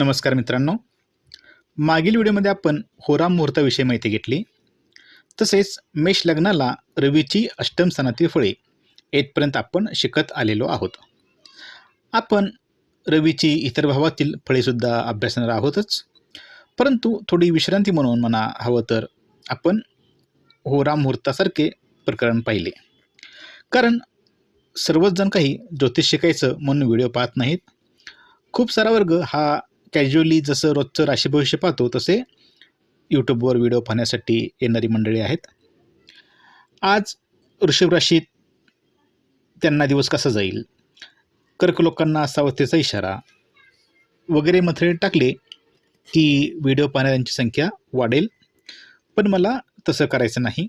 नमस्कार मित्रांनो. मागील व्हिडिओमध्ये आपण होरा मुहूर्ताविषयी माहिती घेतली. तसेच मेष लग्नाला रवीची अष्टम स्थानातील फळे येथपर्यंत आपण शिकत आलेलो आहोत. आपण रवीची इतर भावातील फळेसुद्धा अभ्यासणार आहोतच. परंतु थोडी विश्रांती म्हणून म्हणा हवं तर आपण होरा मुहूर्तासारखे प्रकरण पाहिले. कारण सर्वच जण काही ज्योतिष शिकायचं म्हणून व्हिडिओ पाहत नाहीत. खूप सारा वर्ग हा कॅज्युअली जसं रोजचं राशी भविष्य पाहतो तसे यूट्यूबवर व्हिडिओ पाहण्यासाठी येणारी मंडळी आहेत. आज वृषभ राशीत त्यांना दिवस कसा जाईल? कर्क लोकांना सावधतेचा इशारा वगैरे मथळे टाकले की व्हिडिओ पाहणाऱ्यांची संख्या वाढेल पण मला तसं करायचं नाही.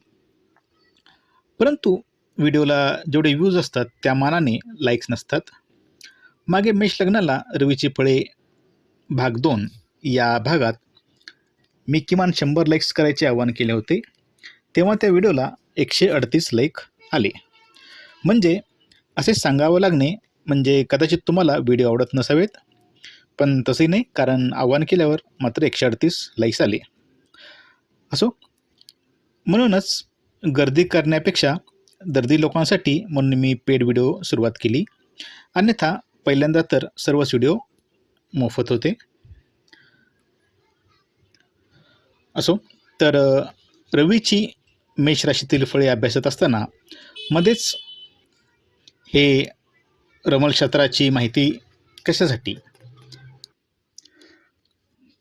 परंतु व्हिडिओला जेवढे व्ह्यूज असतात त्या मानाने लाईक्स नसतात. मागे मेष लग्नाला रवीची फळे भाग दोन. या भागात मी किमान शंभर लाईक्स करायचे आवाहन केले होते. तेव्हा त्या व्हिडिओला एकशे अडतीस लाईक आले. म्हणजे असे सांगावं लागणे म्हणजे कदाचित तुम्हाला व्हिडिओ आवडत नसावेत. पण तसंही नाही कारण आव्हान केल्यावर मात्र एकशे अडतीस लाईक्स आले. असो म्हणूनच गर्दी करण्यापेक्षा दर्दी लोकांसाठी म्हणून मी पेड व्हिडिओ सुरुवात केली. अन्यथा पहिल्यांदा तर सर्वच व्हिडिओ मोफत होते. असो तर रवीची मेष राशीतील फळे अभ्यासत असताना मध्येच हे रमलक्षेत्राची माहिती कशासाठी?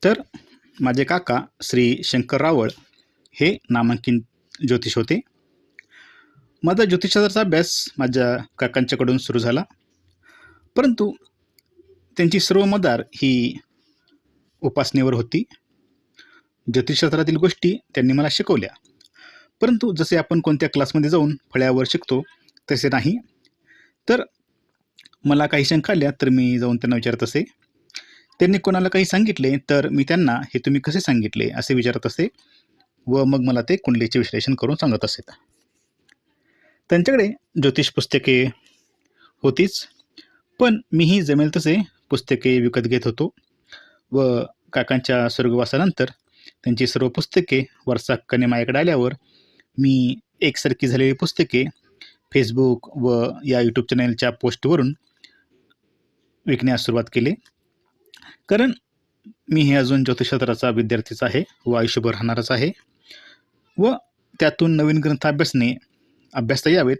तर माझे काका श्री शंकर रावळ हे नामांकित ज्योतिष होते. माझा ज्योतिषशास्त्राचा अभ्यास माझ्या काकांच्याकडून सुरू झाला. परंतु त्यांची सर्व मदार ही उपासनेवर होती. ज्योतिषशास्त्रातील गोष्टी त्यांनी मला शिकवल्या. परंतु जसे आपण कोणत्या क्लासमध्ये जाऊन फळ्यावर शिकतो तसे नाही. तर मला काही शंका आल्या तर मी जाऊन त्यांना विचारत असे. त्यांनी कोणाला काही सांगितले तर मी त्यांना हे तुम्ही कसे सांगितले असे विचारत असे व मग मला ते कुंडलीचे विश्लेषण करून सांगत असेत त्यांच्याकडे ज्योतिष पुस्तके होतीच पण मीही जमेल तसे पुस्तके विकत घेत होतो. व काकांच्या स्वर्गवासानंतर त्यांची सर्व पुस्तके वरचा माझ्याकडे आल्यावर मी एकसारखी झालेली पुस्तके फेसबुक व या यूट्यूब चॅनलच्या पोस्टवरून विकण्यास सुरुवात केली. कारण मी हे अजून ज्योतिषशास्त्राचा विद्यार्थीच आहे व आयुष्यभर राहणारच आहे. व त्यातून नवीन ग्रंथ अभ्यासणे अभ्यासता यावेत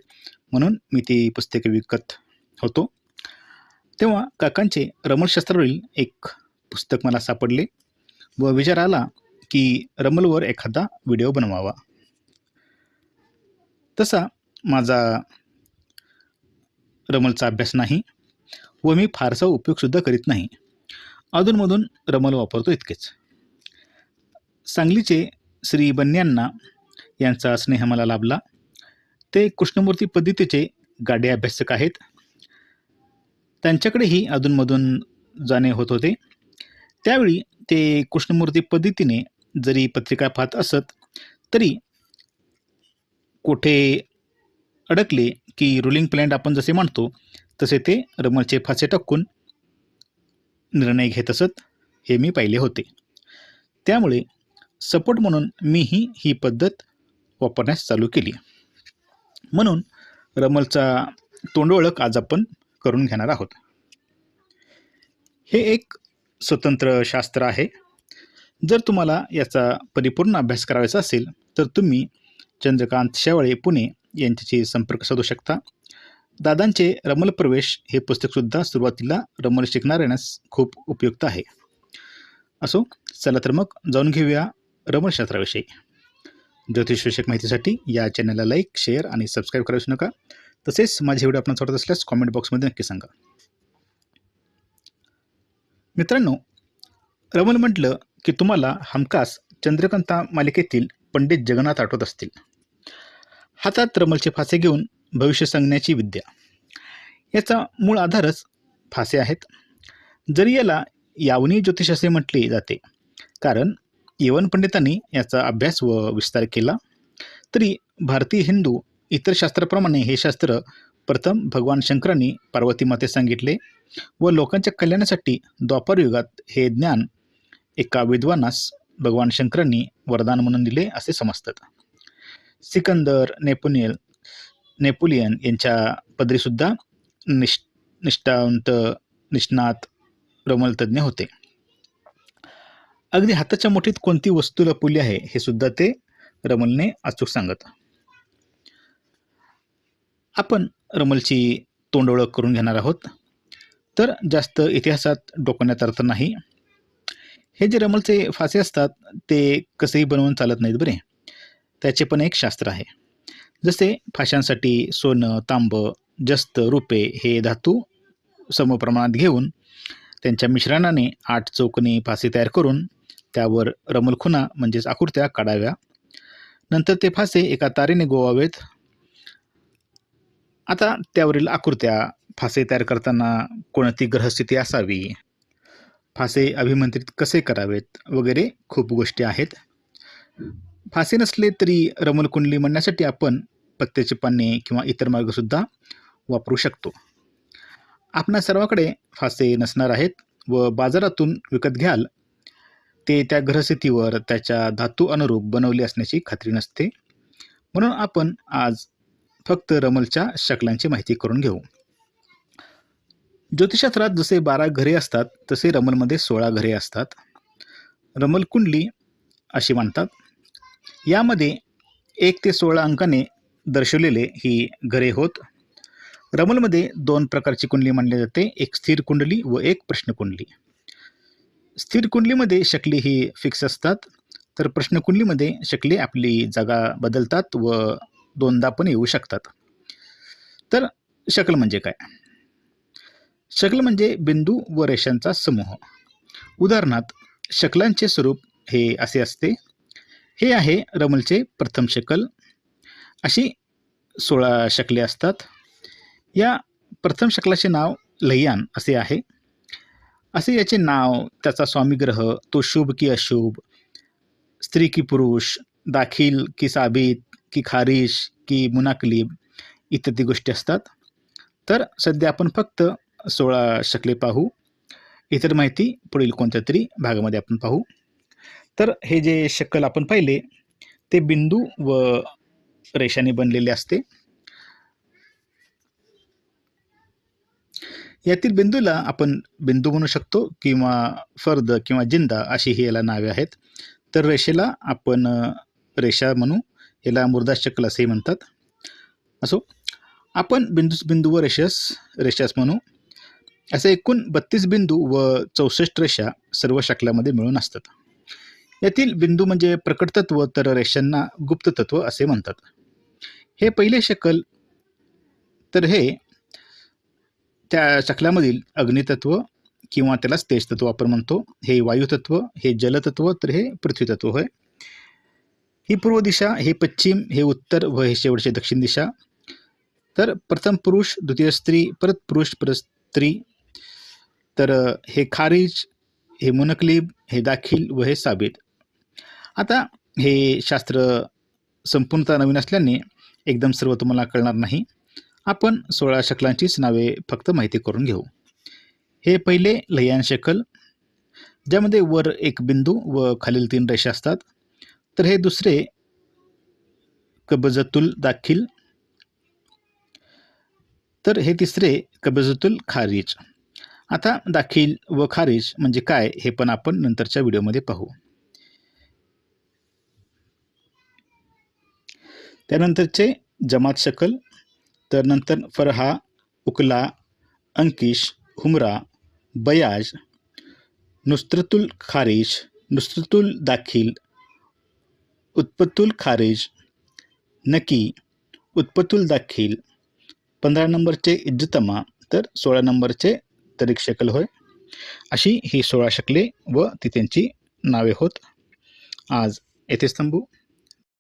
म्हणून मी ती पुस्तके विकत होतो. तेव्हा काकांचे रमलशास्त्रावरील एक पुस्तक मला सापडले व विचार आला की रमलवर एखादा व्हिडिओ बनवावा. तसा माझा रमलचा अभ्यास नाही व मी फारसा उपयोगसुद्धा करीत नाही. अधूनमधून रमल वापरतो इतकेच. सांगलीचे श्री बन्यांना यांचा स्नेह मला लाभला. ते कृष्णमूर्ती पद्धतीचे गाडे अभ्यासक आहेत. त्यांच्याकडेही अधूनमधून जाणे होत होते. त्यावेळी ते कृष्णमूर्ती पद्धतीने जरी पत्रिका पाहत असत तरी कुठे अडकले की रुलिंग प्लॅन्ट आपण जसे म्हणतो तसे ते रमलचे फासे टाकून निर्णय घेत असत हे मी पाहिले होते. त्यामुळे सपोर्ट म्हणून मीही ही पद्धत वापरण्यास चालू केली. म्हणून रमलचा तोंडओळख आज आपण करून घेणार आहोत. हे एक स्वतंत्र शास्त्र आहे. जर तुम्हाला याचा परिपूर्ण अभ्यास करायचा असेल तर तुम्ही चंद्रकांत शेवाळे पुणे यांच्याशी संपर्क साधू शकता. दादांचे रमल प्रवेश हे पुस्तकसुद्धा सुरुवातीला रमल शिकणाऱ्यांनाच खूप उपयुक्त आहे. असो चला तर मग जाऊन घेऊया रमलशास्त्राविषयी ज्योतिषविषयक माहितीसाठी या चॅनलला लाईक शेअर आणि सबस्क्राईब करायला नका. तसेच माझे व्हिडिओ आपण आवडत असल्यास कॉमेंट बॉक्समध्ये नक्की सांगा. मित्रांनो रमल म्हटलं की तुम्हाला हमखास चंद्रकांता मालिकेतील पंडित जगन्नाथ आठवत असतील. हातात रमलचे फासे घेऊन भविष्य सांगण्याची विद्या. याचा मूळ आधारच फासे आहेत. जरी याला यावनी ज्योतिष असे म्हटले जाते कारण यवन पंडितांनी याचा अभ्यास व विस्तार केला तरी भारतीय हिंदू इतर शास्त्राप्रमाणे हे शास्त्र प्रथम भगवान शंकरांनी पार्वती माते सांगितले व लोकांच्या कल्याणासाठी द्वापर युगात हे ज्ञान एका विद्वानास भगवान शंकरांनी वरदान म्हणून दिले असे समजतात. सिकंदर नेपोनियल नेपोलियन यांच्या पदरीसुद्धा निष् निष्ठावंत निष्णात रमलतज्ञ होते. अगदी हाताच्या मुठीत कोणती वस्तू लपवली आहे हे सुद्धा ते रमलने अचूक सांगत. आपण रमलची तोंड ओळख करून घेणार आहोत. तर जास्त इतिहासात डोकवण्यात अर्थ नाही. हे जे रमलचे फासे असतात ते कसेही बनवून चालत नाहीत बरे. त्याचे पण एक शास्त्र आहे. जसे फाशांसाठी सोनं तांब जस्त रुपे हे धातू समप्रमाणात घेऊन त्यांच्या मिश्रणाने आठ चौकनी फासे तयार करून त्यावर रमलखुना म्हणजेच आकृत्या काढाव्या. नंतर ते फासे एका तारेने गोवावेत आता त्यावरील आकृत्या फासे तयार करताना कोणती ग्रहस्थिती असावी? फासे अभिमंत्रित कसे करावेत? वगैरे खूप गोष्टी आहेत. फासे नसले तरी रमलकुंडली म्हणण्यासाठी आपण पत्त्याचे पाने किंवा इतर मार्गसुद्धा वापरू शकतो. आपणा सर्वाकडे फासे नसणार आहेत व बाजारातून विकत घ्याल. ते त्या ग्रहस्थितीवर त्याच्या धातू अनुरूप बनवले असण्याची खात्री नसते. म्हणून आपण आज फक्त रमलच्या शकलांची माहिती करून घेऊ. ज्योतिषशास्त्रात जसे बारा घरे असतात तसे रमलमध्ये सोळा घरे असतात. रमल कुंडली अशी म्हणतात यामध्ये एक ते सोळा अंकाने दर्शवलेले ही घरे होत. रमलमध्ये दोन प्रकारची कुंडली मानली जाते एक स्थिर कुंडली व एक प्रश्न कुंडली स्थिर कुंडलीमध्ये शकली ही फिक्स असतात तर प्रश्न कुंडलीमध्ये आपली जागा बदलतात व दोनदा पण येऊ शकतात. तर शकल म्हणजे काय? शकल म्हणजे बिंदू व रेषांचा समूह. उदाहरणार्थ शकलांचे स्वरूप हे असे असते. हे आहे रमलचे प्रथम शकल. अशी सोळा शकले असतात. या प्रथम शकलाचे नाव लह्यान असे आहे. असे याचे नाव त्याचा स्वामीग्रह तो शुभ की अशुभ स्त्री की पुरुष दाखील की साबित की खारिश की मुनाकलीब इत्यादी गोष्टी असतात. तर सध्या आपण फक्त सोळा शकले पाहू. इतर माहिती पुढील कोणत्या तरी भागामध्ये आपण पाहू. तर हे जे शकल आपण पाहिले ते बिंदू व रेषाने बनलेले असते. यातील बिंदूला आपण बिंदू म्हणू शकतो किंवा फर्द किंवा जिंदा अशी ही याला नावे आहेत. तर रेषेला आपण रेषा म्हणू. याला मुर्दा शकल असेही म्हणतात. असो आपण बिंदू बिंदू व रेषस रेषास म्हणू असे एकूण बत्तीस बिंदू व चौसष्ट रेषा सर्व शकलामध्ये मिळून असतात. यातील बिंदू म्हणजे प्रकट तत्व तर रेषांना गुप्त तत्व असे म्हणतात. हे पहिले शकल तर हे त्या शकलामधील अग्नितत्व किंवा त्याला तेजतत्व आपण म्हणतो हे वायुतत्व हे जलतत्व तर हे पृथ्वीतत्व होय. ही पूर्व दिशा हे पश्चिम हे उत्तर व हे शेवटचे दक्षिण दिशा. तर प्रथम पुरुष द्वितीय स्त्री परत पुरुष परत स्त्री. तर हे खारिज हे मुनकलीब हे दाखिल व हे साबित. आता हे शास्त्र संपूर्णतः नवीन असल्याने एकदम सर्व तुम्हाला कळणार नाही. आपण सोळा शकलांचीच नावे फक्त माहिती करून घेऊ. हे पहिले लह्यान शकल ज्यामध्ये वर एक बिंदू व खालील तीन रेषा असतात. तर हे दुसरे कबजतुल दाखिल. तर हे तिसरे कबजतुल खारिज. आता दाखील व खारिज म्हणजे काय हे पण आपण नंतरच्या व्हिडिओमध्ये पाहू. त्यानंतरचे जमात शकल तर नंतर फरहा उकला अंकिश हुमरा बयाज नुसरतुल खारिज नुसरतुल दाखिल उत्पत्तुल खारिज नकी उत्पत्तुल दाखील पंधरा नंबरचे इज्जतमा तर सोळा नंबरचे तरीक शकल होय. अशी ही सोळा शकले व ती त्यांची नावे होत. आज येथेच थांबू.